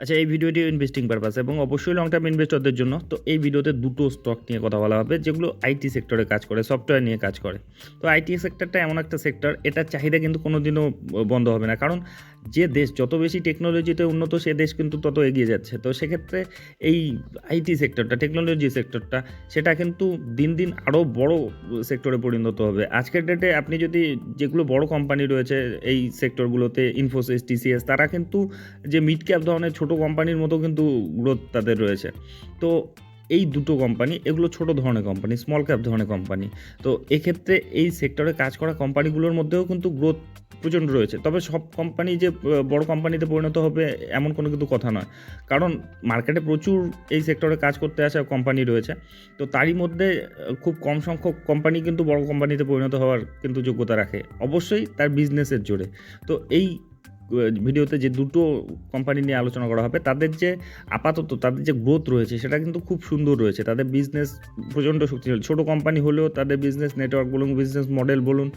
আচ্ছা এই ভিডিওটি ইনভেস্টিং পারপাস এবং অবশ্যই লং টার্ম ইনভেস্টরদের জন্য। তো এই ভিডিওতে দুটো স্টক নিয়ে কথা বলা হবে, যেগুলো আইটি সেক্টরে কাজ করে সফটওয়্যার নিয়ে কাজ করে। তো আইটি সেক্টরটা এমন একটা সেক্টর এটার চাহিদা কিন্তু কোনো দিনও বন্ধ হবে না। কারণ যে দেশ, যত বেশি টেকনোলজিতে উন্নত, সে দেশ কিন্তু তত এগিয়ে যাচ্ছে। তো সেক্ষেত্রে এই আইটি সেক্টরটা টেকনোলজি সেক্টরটা সেটা কিন্তু দিন দিন আরও বড় সেক্টরে পরিণত হবে। আজকের ডেটে আপনি যদি যেগুলো বড় কোম্পানি রয়েছে, এই সেক্টরগুলোতে ইনফোসিস টিসিএস তারা কিন্তু যে মিড ক্যাপ ধরনের, ছোট কোম্পানির মতো কিন্তু গ্রোথ তাদের রয়েছে। তো এই দুটো কোম্পানি এগুলো ছোট ধরনের কোম্পানি স্মল ক্যাপ ধরনের কোম্পানি তো এক্ষেত্রে এই সেক্টরে কাজ করা কোম্পানিগুলোর মধ্যেও কিন্তু গ্রোথ প্রচণ্ড রয়েছে। তবে সব কোম্পানি যে, বড় কোম্পানিতে পরিণত হবে এমন কোনো কিন্তু কথা নয়। কারণ মার্কেটে প্রচুর এই সেক্টরে কাজ করতে আসা কোম্পানি রয়েছে। তো তারই মধ্যে, খুব কম সংখ্যক কোম্পানি কিন্তু বড় কোম্পানিতে পরিণত হওয়ার কিন্তু যোগ্যতা রাখে। অবশ্যই তার বিজনেসের জোরে। তো এই ভিডিওতে যে দুটো কোম্পানি নিয়ে আলোচনা করা হবে, তাদের যে আপাতত তাদের যে গ্রোথ রয়েছে, সেটা কিন্তু খুব সুন্দর রয়েছে। তাদের বিজনেস প্রচণ্ড শক্তিশালী। ছোটো কোম্পানি হলেও তাদের বিজনেস নেটওয়ার্ক বলুন বিজনেস মডেল বলুন,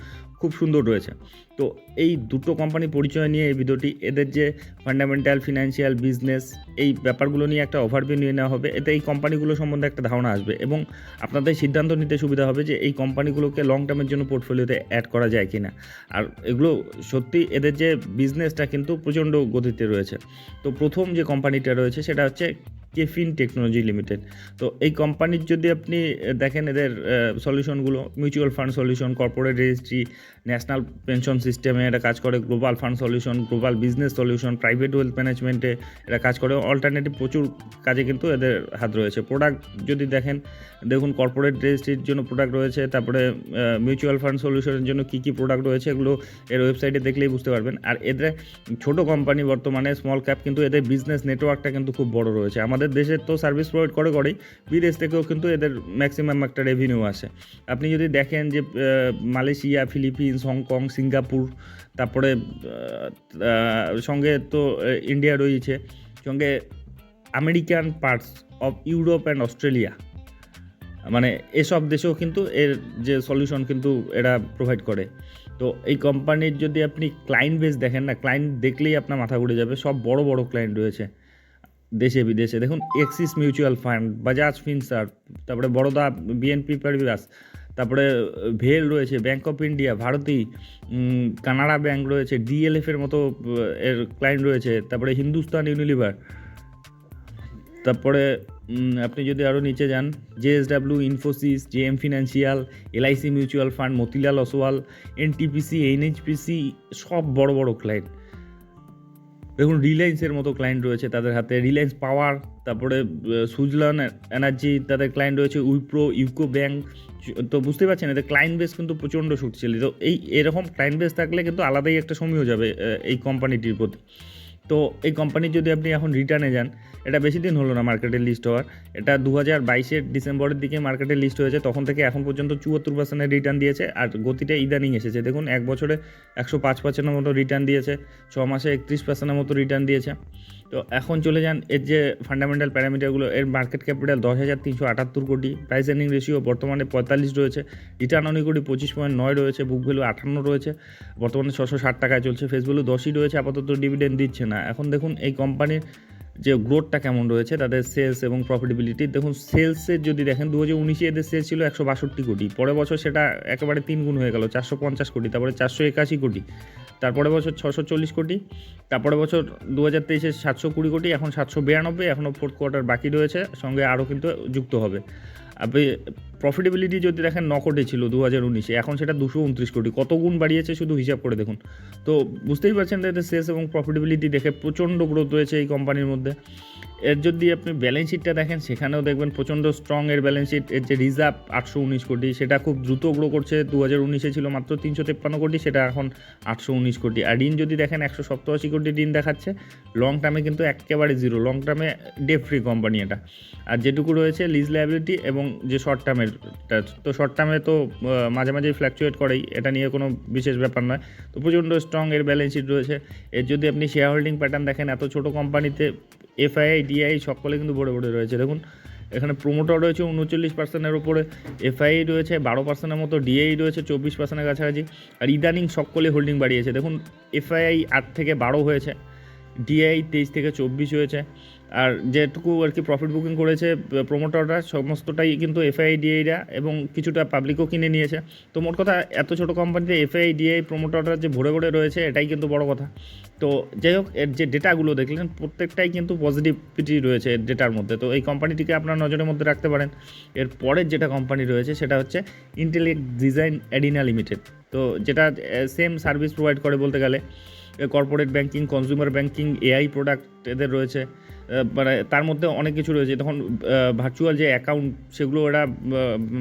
খুব সুন্দর রয়েছে। তো এই দুটো কোম্পানি পরিচয় নিয়ে এই ভিডিওটি, এদের যে ফান্ডামেন্টাল ফিনান্সিয়াল বিজনেস এই ব্যাপারগুলো নিয়ে একটা ওভারভিউ নিয়ে নেওয়া হবে। এতে এই কোম্পানিগুলো সম্বন্ধে একটা ধারণা আসবে এবং আপনাদের সিদ্ধান্ত নিতে সুবিধা হবে যে এই কোম্পানিগুলোকে লং টার্মের জন্য পোর্টফোলিওতে অ্যাড করা যায় কি না আর এগুলো সত্যি এদের যে বিজনেসটা কিন্তু প্রচণ্ড গতিতে রয়েছে। তো প্রথম যে কোম্পানিটা রয়েছে সেটা হচ্ছে কেফিন টেকনোলজি লিমিটেড তো এই কোম্পানির যদি আপনি দেখেন এদের সলিউশনগুলো mutual fund solution corporate registry national pension সিস্টেমে এটা কাজ করে global fund solution global business solution private wealth ম্যানেজমেন্টে এরা কাজ করে। অল্টারনেটিভ প্রচুর কাজে কিন্তু এদের হাত রয়েছে। প্রোডাক্ট যদি দেখেন, দেখুন কর্পোরেট রেজিস্ট্রির জন্য প্রোডাক্ট রয়েছে, তারপরে মিউচুয়াল ফান্ড সলিউশনের জন্য কী কী প্রোডাক্ট রয়েছে, এগুলো এর ওয়েবসাইটে দেখলেই বুঝতে পারবেন। আর এদের ছোট কোম্পানি বর্তমানে স্মল ক্যাপ কিন্তু এদের বিজনেস নেটওয়ার্কটা কিন্তু খুব বড় রয়েছে। আমাদের দেশে তো সার্ভিস প্রোভাইড করে করেই। বিদেশ থেকেও কিন্তু এদের ম্যাক্সিমাম একটা রেভিনিউ আসে। আপনি যদি দেখেন যে মালয়েশিয়া, ফিলিপিন্স, হংকং, সিঙ্গাপুর, তারপরে সঙ্গে তো ইন্ডিয়া রয়েছে, সঙ্গে American parts of Europe and Australia মানে এসব দেশেও কিন্তু এর যে সলিউশন কিন্তু এরা প্রোভাইড করে। তো এই কোম্পানির যদি আপনি ক্লায়েন্ট বেস দেখেন না ক্লায়েন্ট দেখলেই আপনার মাথা ঘুরে যাবে, সব বড় বড় ক্লায়েন্ট রয়েছে। দেশে, বিদেশে। দেখুন Axis mutual fund Bajaj Finserv তারপরে বড়দা বিএনপি পারিবাস তারপরে ভেল রয়েছে bank of India Bharti Canara bank রয়েছে ডিএলএফ এর মতো এর ক্লায়েন্ট রয়েছে, তারপরে হিন্দুস্তান ইউনিলিভার তারপরে আপনি যদি আরও নিচে যান JSW Infosys JM financial LIC mutual fund Motilal Oswal NTPC NHPC সব বড় বড় ক্লায়েন্ট দেখুন রিলায়েন্সের মতো ক্লায়েন্ট রয়েছে তাদের হাতে। রিলায়েন্স পাওয়ার তারপরে সুজলান এনার্জি তাদের ক্লায়েন্ট রয়েছে। উইপ্রো ইউকো ব্যাঙ্ক তো বুঝতে পারছেন, এদের ক্লায়েন্ট বেস কিন্তু প্রচণ্ড শক্তিশালী। তো এই, এরকম ক্লায়েন্ট বেস থাকলে কিন্তু আলাদাই একটা সময় যাবে এই কোম্পানিটির প্রতি। তো এই কোম্পানি যদি আপনি এখন রিটার্নে যান, এটা বেশি দিন হলো না মার্কেটে লিস্ট হওয়ার। এটা দু হাজার বাইশের ডিসেম্বরের দিকে মার্কেটে লিস্ট হয়েছে, তখন থেকে এখন পর্যন্ত চুয়াত্তর পার্সেন্টের রিটার্ন দিয়েছে, আর গতিটা ইদানিং এসেছে। দেখুন, এক বছরে একশো পাঁচ পার্সেন্টের মতো রিটার্ন দিয়েছে, ছ মাসে একত্রিশ পার্সেন্টের মতো রিটার্ন দিয়েছে। তো এখন চলে যান এর যে ফান্ডামেন্টাল প্যারামিটারগুলো এর মার্কেট ক্যাপিটাল দশ হাজার তিনশো আটাত্তর কোটি প্রাইস এর্নিং রেশিও বর্তমানে পঁয়তাল্লিশ রয়েছে রিটার্ন অনেক কোটি পঁচিশ পয়েন্ট নয় রয়েছে বুক ভ্যালু আটান্ন রয়েছে, বর্তমানে ছশো ষাট টাকায় চলছে ফেস ভ্যালু দশই রয়েছে, আপাতত ডিভিডেন্ড দিচ্ছে না। এখন দেখুন এই কোম্পানির যে গ্রোথটা কেমন রয়েছে, তাদের সেলস এবং প্রফিটেবিলিটি দেখুন সেলসের যদি দেখেন দু হাজার উনিশে এদের সেলস ছিল একশো বাষট্টি কোটি। পরের বছর সেটা একেবারে তিন গুণ হয়ে গেল, চারশো পঞ্চাশ কোটি, তারপরে চারশো একাশি কোটি। তারপরে বছর ছশো চল্লিশ কোটি তারপরে বছর দু হাজার তেইশে সাতশো কুড়ি কোটি, এখন সাতশো বিরানব্বই, এখনও ফোর্থ কোয়ার্টার বাকি রয়েছে, সঙ্গে আরও কিন্তু যুক্ত হবে। আপনি প্রফিটেবিলিটি যদি দেখেন ন কোটি ছিল দু হাজার উনিশে, এখন সেটা দুশো উনত্রিশ কোটি। কত গুণ বাড়িয়েছে শুধু হিসাব করে দেখুন। তো বুঝতেই পারছেন এদের সেলস এবং প্রফিটেবিলিটি দেখে প্রচণ্ড গ্রোথ রয়েছে এই কোম্পানির মধ্যে। এর যদি আপনি ব্যালেন্স শিটটা দেখেন, সেখানেও দেখবেন প্রচণ্ড স্ট্রং এর ব্যালেন্স শিট এর যে রিজার্ভ আটশো উনিশ কোটি, সেটা খুব দ্রুত গ্রো করছে। দু হাজার উনিশে ছিল মাত্র তিনশো তেপ্পান্ন কোটি, সেটা এখন আটশো উনিশ কোটি। আর ঋণ যদি দেখেন, একশো সপ্তাশি কোটি ঋণ দেখাচ্ছে। লং টার্মে কিন্তু একেবারে জিরো লং টার্মে ডে ফ্রি কোম্পানি এটা। আর যেটুকু রয়েছে লিজ লাইবিলিটি এবং যে শর্ট টার্মের তো শর্ট টার্মে তো মাঝে মাঝেই ফ্ল্যাকচুয়েট করেই। এটা নিয়ে কোনো বিশেষ ব্যাপার নয়। তো প্রচণ্ড স্ট্রং এর ব্যালেন্স শিট রয়েছে। এর যদি আপনি শেয়ার হোল্ডিং প্যাটার্ন দেখেন, এত ছোট কোম্পানিতে এফআইআই, ডিআই সকলে কিন্তু ভরে ভরে রয়েছে। দেখুন, এখানে প্রোমোটার রয়েছে উনচল্লিশ পার্সেন্টের ওপরে এফআই রয়েছে বারো পার্সেন্টের মতো, ডিআই রয়েছে চব্বিশ পার্সেন্টের কাছাকাছি, আর ইদানিং সকলে হোল্ডিং বাড়িয়েছে। দেখুন, এফআইআই আট থেকে বারো হয়েছে। ডিআই তেইশ থেকে চব্বিশ হয়েছে। আর যেটুকু আর কি প্রফিট বুকিং করেছে প্রোমোটাররা সমস্তটাই কিন্তু এফআই ডিআইরা এবং কিছুটা পাবলিকও কিনে নিয়েছে। তো মোট কথা, এত ছোট কোম্পানিতে এফআই ডিআই প্রোমোটাররা যে ভরে ভরে রয়েছে, এটাই কিন্তু বড় কথা। তো যাই হোক, এর যে ডেটাগুলো দেখলেন, প্রত্যেকটাই কিন্তু পজিটিভিটি রয়েছে এর ডেটার মধ্যে। তো এই কোম্পানিটিকে আপনার নজরের মধ্যে রাখতে পারেন। এর পরের যেটা কোম্পানি রয়েছে, সেটা হচ্ছে ইন্টেলেক্ট ডিজাইন অ্যাডিনা লিমিটেড তো যেটা সেম সার্ভিস প্রোভাইড করে বলতে গেলে। Corporate banking consumer banking AI product এদের রয়েছে। মানে তার মধ্যে অনেক কিছু রয়েছে। তখন ভার্চুয়াল যে অ্যাকাউন্ট সেগুলো এরা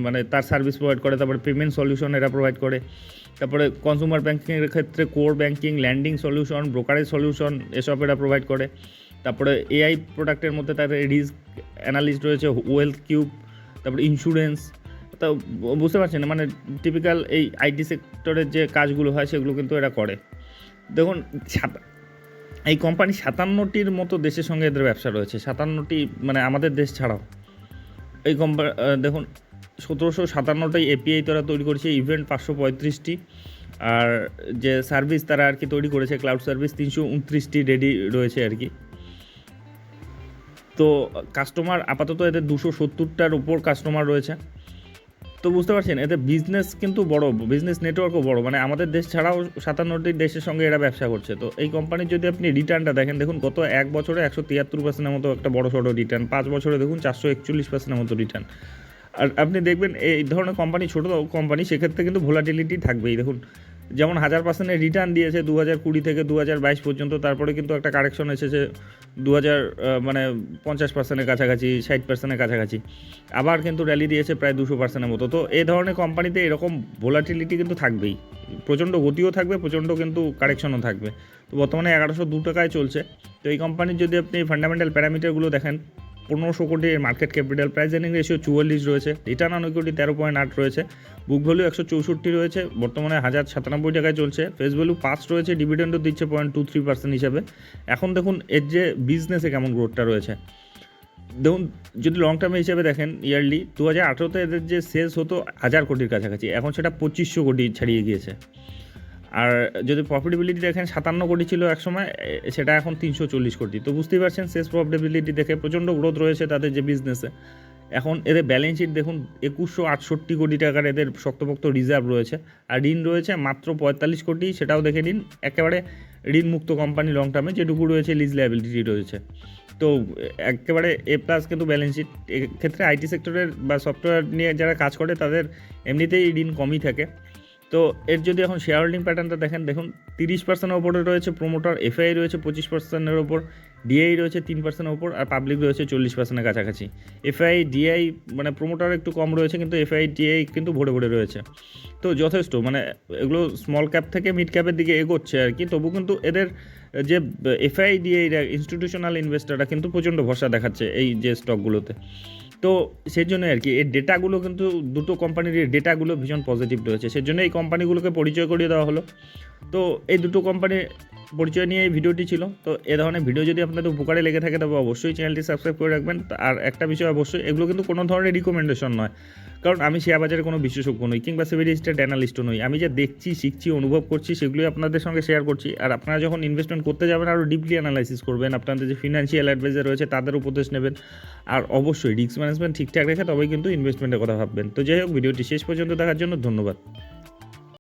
মানে তার সার্ভিস প্রোভাইড করে। তারপরে পেমেন্ট সলিউশন এরা প্রোভাইড করে। তারপরে কনজিউমার ব্যাংকিংয়ের ক্ষেত্রে core banking lending solution brokerage solution এসব এরা প্রোভাইড করে। তারপরে এআই প্রোডাক্টের মধ্যে তাদের রিস্ক অ্যানালিস্ট রয়েছে ওয়েলথ কিউব তারপরে ইন্স্যুরেন্স তো বুঝতে পারছেন? মানে টিপিক্যাল এই আইটি সেক্টরের যে কাজগুলো হয়, সেগুলো কিন্তু এরা করে। দেখুন এই কোম্পানি সাতান্নটির মতো দেশের সঙ্গে এদের ব্যবসা রয়েছে। সাতান্নটি মানে আমাদের দেশ ছাড়াও। এই কোম্পানি দেখুন, সতেরোশো সাতান্নটাই এপিআই তারা তৈরি করেছে ইভেন্ট পাঁচশো পঁয়ত্রিশটি। আর যে সার্ভিস তারা আর কি তৈরি করেছে ক্লাউড সার্ভিস তিনশো উনত্রিশটি রেডি রয়েছে আর কি। তো কাস্টমার আপাতত এদের দুশো সত্তরটার উপর কাস্টমার রয়েছে। তো বুঝতে পারছেন, এতে বিজনেস কিন্তু বড় বিজনেস নেটওয়ার্কও বড়। মানে আমাদের দেশ ছাড়াও সাতান্নটি দেশের সঙ্গে এরা ব্যবসা করছে। তো এই কোম্পানির যদি আপনি রিটার্নটা দেখেন, দেখুন গত এক বছরে একশো তিয়াত্তর পার্সেন্টের মতো একটা বড় সড়ো রিটার্ন পাঁচ বছরে দেখুন চারশো একচল্লিশ পার্সেন্টের মতো রিটার্ন আর আপনি দেখবেন, এই ধরনের কোম্পানি ছোটো কোম্পানি সেক্ষেত্রে কিন্তু ভোলাটিলিটি থাকবেই। দেখুন যেমন হাজার পার্সেন্টের রিটার্ন দিয়েছে দু হাজার কুড়ি থেকে দু হাজার বাইশ পর্যন্ত, তারপরে কিন্তু একটা কারেকশন এসেছে দু হাজার মানে পঞ্চাশ পার্সেন্টের কাছাকাছি, ষাট পার্সেন্টের কাছাকাছি। আবার কিন্তু র্যালি দিয়েছে প্রায় দুশো পার্সেন্টের মতো। তো এই ধরনের কোম্পানিতে এরকম ভোলাটিলিটি কিন্তু থাকবেই। প্রচণ্ড গতিও থাকবে, প্রচণ্ড কিন্তু কারেকশনও থাকবে। তো বর্তমানে এগারোশো দু টাকায় চলছে। তো এই কোম্পানির যদি আপনি ফান্ডামেন্টাল প্যারামিটারগুলো দেখেন পনেরোশো কোটির market capital price earning ratio চুয়াল্লিশ রয়েছে। রিটার্ন অন ইকুইটি তেরো পয়েন্ট আট রয়েছে। বুক ভ্যালু একশো চৌষট্টি রয়েছে। বর্তমানে হাজার সাতানব্বই টাকায় চলছে। ফেস ভ্যালু পাঁচ রয়েছে ডিভিডেন্ডও দিচ্ছে পয়েন্ট টু থ্রি পার্সেন্ট হিসাবে। এখন দেখুন, এর যে বিজনেসে কেমন গ্রোথটা রয়েছে। দেখুন, যদি লং টার্মে হিসেবে দেখেন ইয়ারলি দু হাজার আঠেরোতে এদের যে সেলস হতো হাজার কোটির কাছাকাছি। এখন সেটা পঁচিশশো কোটি ছাড়িয়ে গিয়েছে। আর যদি প্রফিটেবিলিটি দেখেন, সাতান্ন কোটি ছিল একসময় সেটা এখন তিনশো চল্লিশ কোটি। তো বুঝতেই পারছেন, শেষ প্রফিটেবিলিটি দেখে প্রচণ্ড গ্রোথ রয়েছে তাদের যে বিজনেসে এখন এদের ব্যালেন্স শিট দেখুন, একুশশো আটষট্টি কোটি টাকার এদের শক্তপোক্ত রিজার্ভ রয়েছে। আর ঋণ রয়েছে মাত্র পঁয়তাল্লিশ কোটি, সেটাও দেখে নিন, একেবারে ঋণ মুক্ত কোম্পানি লং টার্মে যেটুকু রয়েছে লিজ লাইবিলিটি রয়েছে। তো একেবারে এ প্লাস কিন্তু ব্যালেন্স শিট এক্ষেত্রে আইটি সেক্টরের বা সফটওয়্যার নিয়ে যারা কাজ করে, তাদের এমনিতেই ঋণ কমই থাকে। তো এর যদি এখন শেয়ার হোল্ডিং প্যাটার্নটা দেখেন, দেখুন, তিরিশ পার্সেন্টের ওপরে রয়েছে প্রোমোটার এফআই রয়েছে পঁচিশ পার্সেন্টের ওপর ডিআই রয়েছে তিন পার্সেন্টের ওপর আর পাবলিক রয়েছে চল্লিশ পার্সেন্টের কাছাকাছি। এফআই ডিআই মানে প্রোমোটার একটু কম রয়েছে, কিন্তু এফআই ডিআই কিন্তু ভরে ভরে রয়েছে। তো যথেষ্ট মানে এগুলো স্মল ক্যাপ থেকে মিড ক্যাপের দিকে এগোচ্ছে আর কি, তবু কিন্তু এদের যে এফআই ডিআইরা ইনস্টিটিউশনাল ইনভেস্টাররা কিন্তু প্রচণ্ড ভরসা দেখাচ্ছে এই যে স্টকগুলোতে তো সেই জন্য আর কি এর ডেটাগুলো কিন্তু দুটো কোম্পানির ডেটাগুলো ভীষণ পজিটিভ রয়েছে। সেই জন্য এই কোম্পানিগুলোকে পরিচয় করিয়ে দেওয়া হলো। তো এই দুটো কোম্পানির পরিচয় নিয়ে এই ভিডিওটি ছিল। তো এ ধরনের ভিডিও যদি আপনাদের উপকারে লেগে থাকে, তবে অবশ্যই চ্যানেলটি সাবস্ক্রাইব করে রাখবেন। আর একটা বিষয় অবশ্যই, এগুলো কিন্তু কোনো ধরনের রিকমেন্ডেশন নয়। কারণ আমি শেয়ার বাজারে কোনো বিশেষজ্ঞ নই, কিংবা সেভি রেজিস্টার্ড অ্যানালিস্টও নই। আমি যা দেখছি, শিখছি, অনুভব করছি, সেগুলোই আপনাদের সঙ্গে শেয়ার করছি। আর আপনারা যখন ইনভেস্টমেন্ট করতে যাবেন, আরও ডিপলি অ্যানালাইসিস করবেন। আপনাদের যে ফিনান্সিয়াল অ্যাডভাইজার রয়েছে, তাদের উপদেশ নেবেন। আর অবশ্যই রিস্ক ম্যানেজমেন্ট ঠিকঠাক রেখে তবেই কিন্তু ইনভেস্টমেন্টের কথা ভাববেন। তো যাই হোক, ভিডিওটি শেষ পর্যন্ত দেখার জন্য ধন্যবাদ।